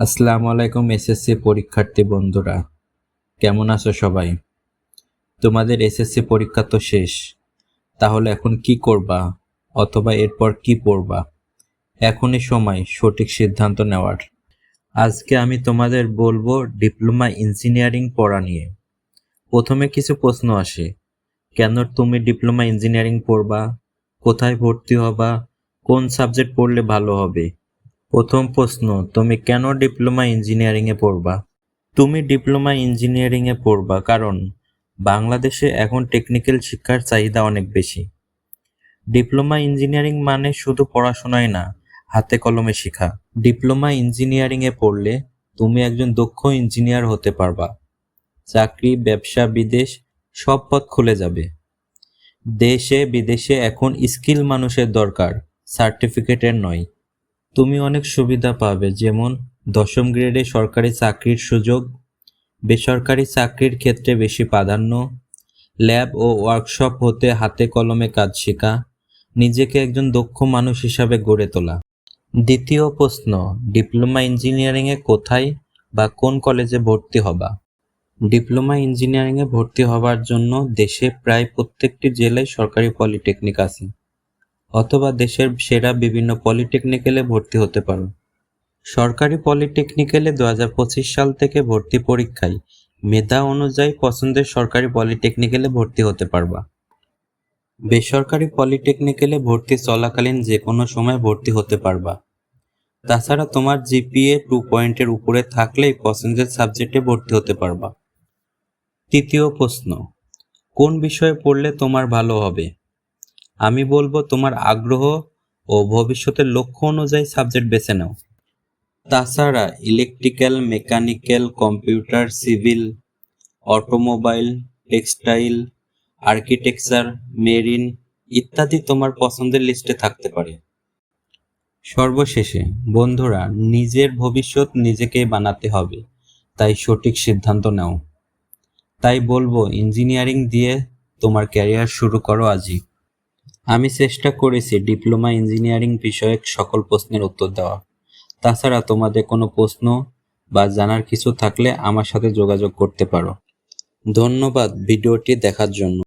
আসসালামু আলাইকুম এসএসসি পরীক্ষার্থী বন্ধুরা। কেমন আছো সবাই? তোমাদের এসএসসি পরীক্ষা তো শেষ। তাহলে এখন কি করবা? অথবা এরপর কি পড়বা? এখনই সময়, সঠিক সিদ্ধান্ত নেওয়ার। আজকে আমি তোমাদের বলব ডিপ্লোমা ইঞ্জিনিয়ারিং পড়া নিয়ে। প্রথমে কিছু প্রশ্ন আসে। কেন তুমি ডিপ্লোমা ইঞ্জিনিয়ারিং পড়বা? কোথায় ভর্তি হবা? কোন সাবজেক্ট পড়লে ভালো হবে? প্রথম প্রশ্ন, তুমি কেন ডিপ্লোমা ইঞ্জিনিয়ারিংয়ে পড়বা? তুমি ডিপ্লোমা ইঞ্জিনিয়ারিংয়ে পড়বা কারণ বাংলাদেশে এখন টেকনিক্যাল শিক্ষার চাহিদা অনেক বেশি। ডিপ্লোমা ইঞ্জিনিয়ারিং মানে শুধু পড়াশোনায় না, হাতে কলমে শেখা। ডিপ্লোমা ইঞ্জিনিয়ারিংয়ে পড়লে তুমি একজন দক্ষ ইঞ্জিনিয়ার হতে পারবা। চাকরি, ব্যবসা, বিদেশ, সব পথ খুলে যাবে। দেশে বিদেশে এখন স্কিল মানুষের দরকার, সার্টিফিকেটের নয়। তুমি অনেক সুবিধা পাবে, যেমন দশম গ্রেডে সরকারি চাকরির সুযোগ, বেসরকারি চাকরির ক্ষেত্রে বেশি প্রাধান্য, ল্যাব ও ওয়ার্কশপ হতে হাতে কলমে কাজ শেখা, নিজেকে একজন দক্ষ মানুষ হিসাবে গড়ে তোলা। দ্বিতীয় প্রশ্ন, ডিপ্লোমা ইঞ্জিনিয়ারিংয়ে কোথায় বা কোন কলেজে ভর্তি হবা? ডিপ্লোমা ইঞ্জিনিয়ারিংয়ে ভর্তি হবার জন্য দেশে প্রায় প্রত্যেকটি জেলায় সরকারি পলিটেকনিক আছে। অথবা দেশের সেরা বিভিন্ন পলিটেকনিক্যালে ভর্তি হতে পারো। সরকারি পলিটেকনিক্যালে দু হাজার পঁচিশ সাল থেকে ভর্তি পরীক্ষায় মেধা অনুযায়ী পছন্দের সরকারি পলিটেকনিক্যালে ভর্তি হতে পারবা। বেসরকারি পলিটেকনিক্যালে ভর্তি চলাকালীন যে কোনো সময় ভর্তি হতে পারবা। তাছাড়া তোমার জিপিএ টু পয়েন্টের উপরে থাকলেই পছন্দের সাবজেক্টে ভর্তি হতে পারবা। তৃতীয় প্রশ্ন, কোন বিষয়ে পড়লে তোমার ভালো হবে? আমি বলব তোমার আগ্রহ ও ভবিষ্যতের লক্ষ্য অনুযায়ী সাবজেক্ট বেছে নাও। তাছাড়া electrical mechanical computer civil automobile textile architecture marine ইত্যাদি তোমার পছন্দের লিস্টে থাকতে পারে। সর্বশেষে, বন্ধুরা, নিজের ভবিষ্যৎ নিজেকেই বানাতে হবে, তাই সঠিক সিদ্ধান্ত নাও। তাই বলব ইঞ্জিনিয়ারিং দিয়ে তোমার ক্যারিয়ার শুরু করো আজই। চেষ্টা করেছি ডিপ্লোমা ইঞ্জিনিয়ারিং বিষয়ক সকল প্রশ্নের উত্তর দেওয়া তাছাড়া তোমাদের কোনো প্রশ্ন বা জানার কিছু থাকলে আমার সাথে যোগাযোগ করতে পারো। ধন্যবাদ ভিডিওটি দেখার জন্য।